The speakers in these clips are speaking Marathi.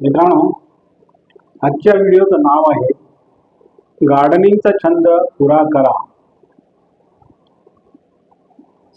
मित्रांनो आजच्या व्हिडिओचं नाव आहे गार्डनिंगचा छंद पुरा करा.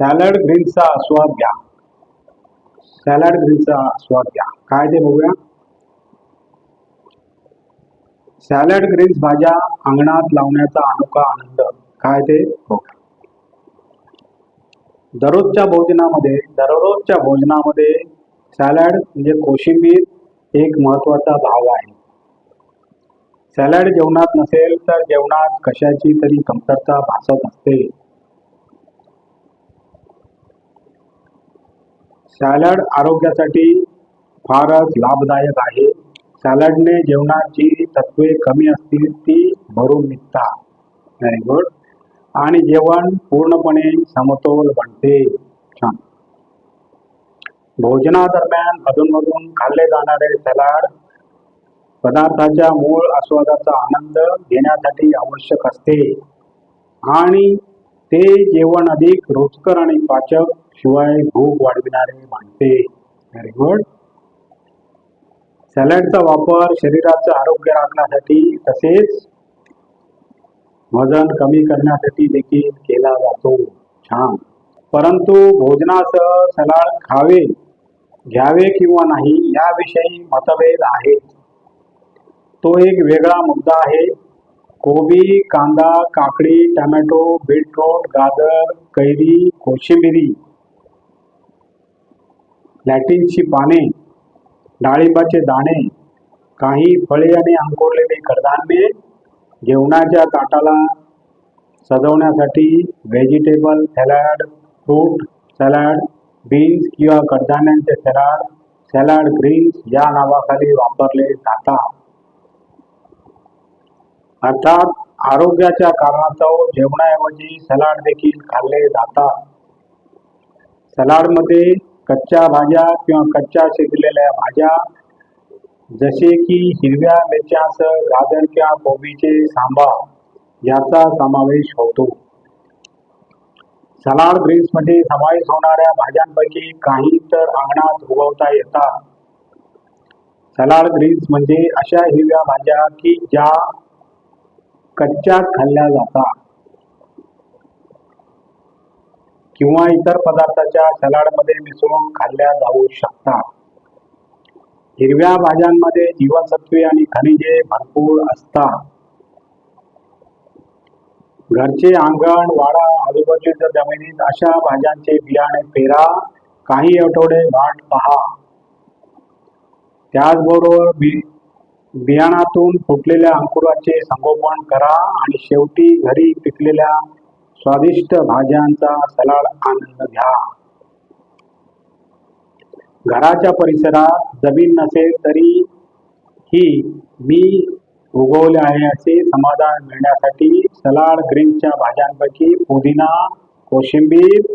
सॅलड ग्रीन्सचा आस्वाद घ्या. सॅलड ग्रीनचा आस्वाद घ्या. काय ते बघूया? सॅलड ग्रीन्स भाज्या अंगणात लावण्याचा अनोखा आनंद. काय ते? बघूया दररोजच्या भोजनामध्ये दररोजच्या भोजनामध्ये सॅलड म्हणजे कोशिंबीर एक महत्त्वाचा भाग आहे. सॅलड जेवणात नसेल तर जेवणात कशाची तरी कमतरता भासत असते. सॅलड आरोग्यासाठी फारच लाभदायक आहे. सॅलडने जेवणाची तत्वे कमी असतील ती भरून निघतात. व्हेरी गुड आणि जेवण पूर्णपणे समतोल बनते. छान. भोजनादरम्यान अधूनमधून खाल्ले जाणारे सलाड पदार्थाच्या मूळ आस्वादाचा आनंद घेण्यासाठी आवश्यक असते. आणि ते जेवण अधिक रुचकर आणि पाचक शिवाय भूक वाढविणारे मानते. व्हेरी गुड सॅलडचा वापर शरीराचं आरोग्य राखण्यासाठी तसेच वजन कमी करण्यासाठी देखील केला जातो. छान. परंतु भोजनासह सलाड खावे घ्यावे किंवा नाही याविषयी मतभेद आहेत. तो एक वेगळा मुद्दा आहे. कोबी कांदा काकडी टमॅटो बीटरूट गाजर कैरी कोशिंबिरी लॅटिनची पाने डाळिंबाचे दाणे काही फळे आणि अंकुरलेली कडधान्ये जेवणाच्या ताटाला सजवण्यासाठी vegetable salad fruit salad beans किंवा कडधान्यांचे सॅलाड सॅलाड ग्रीन्स या नावाखाली वापरले जातात. अर्थात आरोग्याच्या कारणास्तव जेवणाऐवजी सलाड देखील खाल्ले जातात. सलाडमध्ये कच्च्या भाज्या किंवा कच्च्या शिजलेल्या भाज्या जसे की हिरव्या मिरच्यासह गाजर किंवा कोबीचे सांबार याचा समावेश होतो. सलाड ग्रीन्समध्ये समावेश होणाऱ्या भाज्यांपैकी काही तर अंगणात उगवता येतात. सलाड ग्रीन्स म्हणजे अशा हिरव्या भाज्या की ज्या कच्च्याच खाल्ल्या जातात. किंवा इतर पदार्थाच्या सलाडमध्ये मिसळून खाल्ल्या जाऊ शकतात. हिरव्या भाज्यांमध्ये जीवनसत्वे आणि खनिजे भरपूर असतात. घरचे अंगण वाडा आजूबाजूच्या जमिनीत अशा भाज्यांचे बियाणे पेरा काही आठवडे वाट पहा. त्याचबरोबर बी बियाणातून फुटलेल्या अंकुराचे संगोपन करा आणि शेवटी घरी पिकलेल्या स्वादिष्ट भाज्यांचा सलाड आनंद घ्या. घराच्या परिसरात जमीन नसेल तरी ही मी उगवले आहे असे समाधान मिळण्यासाठी सलाड ग्रीनच्या भाज्यांपैकी पुदिना कोशिंबीर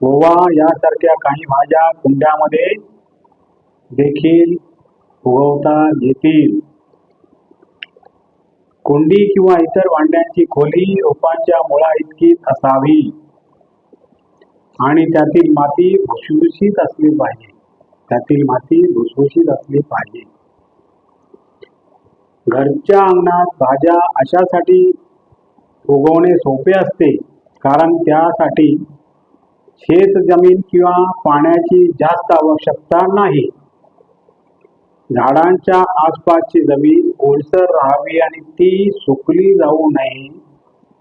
ओवा यासारख्या काही भाज्या कुंड्यामध्ये देखील उगवता येतील. कुंडी किंवा इतर भांड्यांची खोली रोपांच्या मुळा इतकीच असावी आणि त्यातील माती भुसभुशीत असली पाहिजे. त्यातील माती भुसभुशीत असली पाहिजे. घरच्या अंगणात भाज्या अशासाठी उगवणे सोपे असते. कारण त्यासाठी शेत जमीन किंवा पाण्याची जास्त आवश्यकता नाही. झाडांच्या आसपासची जमीन ओलसर राहावी आणि ती सुकली जाऊ नये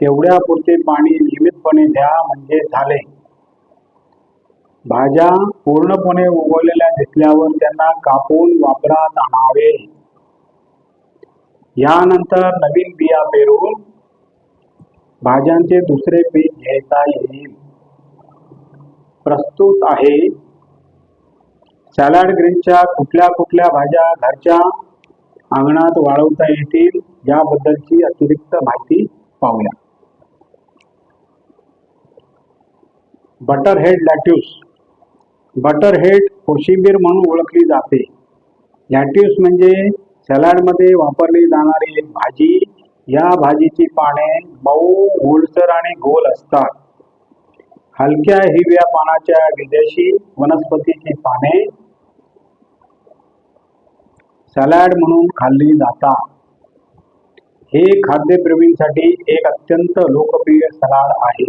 तेवढ्यापुरते पाणी नियमितपणे द्या म्हणजे झाले. भाज्या पूर्णपणे उगवलेल्या दिसल्यावर त्यांना कापून वापरात आणावे. यानंतर नवीन बिया पेरून भाज्यांचे दुसरे पीक घेता येईल. प्रस्तुत आहे. सॅलड ग्रीनच्या कुठल्या कुठल्या भाज्या घरच्या अंगणात वाढवता येतील याबद्दलची अतिरिक्त माहिती पाहूया. Butter head lettuce. Butter head कोशिंबीर म्हणून ओळखली जाते. लॅट्यूस म्हणजे सॅलडमध्ये वापरली जाणारी एक भाजी या भाजीची पाने मऊ गोलसर आणि गोल असतात. हलक्या हिरव्या पानाच्या विदेशी वनस्पतीची पाने सलाड म्हणून खाल्ली जातात. हे खाद्यप्रेमींसाठी एक अत्यंत लोकप्रिय सलाड आहे.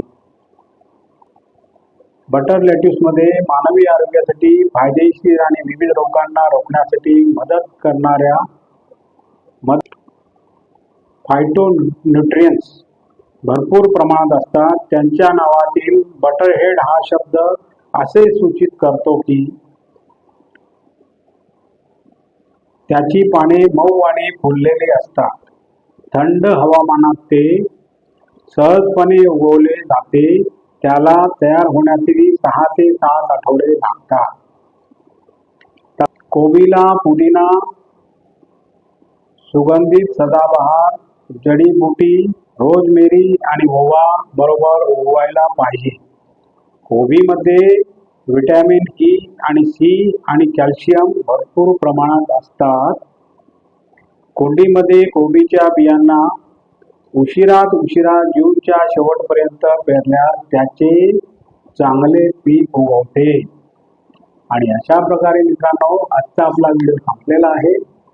बटर लेट्यूसमध्ये मानवी आरोग्यासाठी फायदेशीर आणि विविध रोगांना रोखण्यासाठी मदत करणाऱ्या मद फायटोन्यूट्रियन्स भरपूर प्रमाणात असतात. त्यांच्या नावातील बटरहेड हा शब्द असे सूचित करतो की त्याची पाने मऊ आणि फुललेली असतात. थंड हवामानात ते सहजपणे उगवले जाते. त्याला तयार होण्यासाठी सहा ते सात आठवडे लागतात. कोबीला पुदिना सुगंधित सदाबहार जडीबुटी रोजमेरी आणि ओवा बरोबर उगवायला पाहिजे. कोबीमध्ये व्हिटॅमिन ई आणि सी आणि कॅल्शियम भरपूर प्रमाणात असतात. कोंडीमध्ये कोबीच्या बियांना उशिरात उशिरा जूनच्या शेवटपर्यंत पेरल्यास त्याचे चांगले पीक उगवते. आणि अशा प्रकारे मित्रांनो आजचा आपला व्हिडिओ संपलेला आहे.